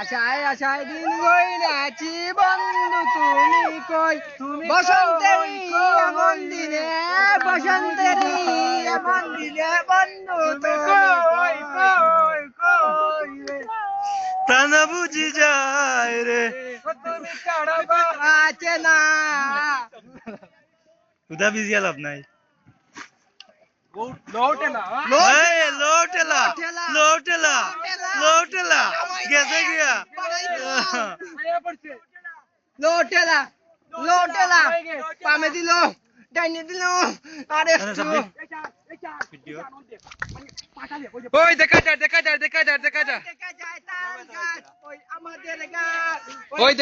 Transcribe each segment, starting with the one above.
আশায় আশায় দিন গই নাচি বন্ধু তুমি কই? তুমি বসন্তের এমন দিনে বসন্তের এমন দিনে বন্ধু তুমি কই কই? কই রে? তা না বুঝি যায় রে। তুমি কাড়ব আছে না। উদা বিজি লাভ নাই। লোটেলা এই, লো ঠেলা লো ঠেলা লো ঠেলা গেছে গিয়া লোটেলা লোটেলা পামে দিল ডাইনে দিল আরে ওই দেখা যায় দেখা যায় দেখা যায় দেখা যায় ওই।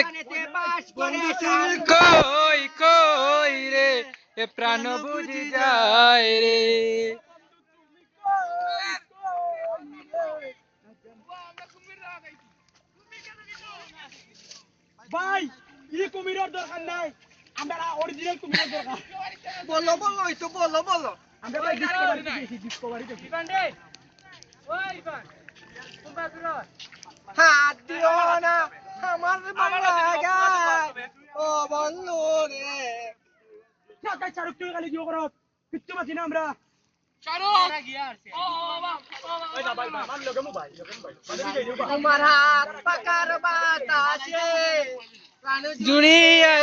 কই কই রে এ প্রাণ বুঝি যায় রে ভাই ই কুমিরের দরকার নাই। আমরা অরিজিনাল কুমিরের দরকার। বলো বলো এই তো বলো বলো। আমরা ভাই ডিসকভারি দেখি ডিসকভারি দেখি হাত দিও না আমার গায় ও বন্ধু রে। চারক তুই খালি দিও করো। কিচ্ছু না আমরা। তোমার হাত পাকার বাতাসে জুড়িয়ে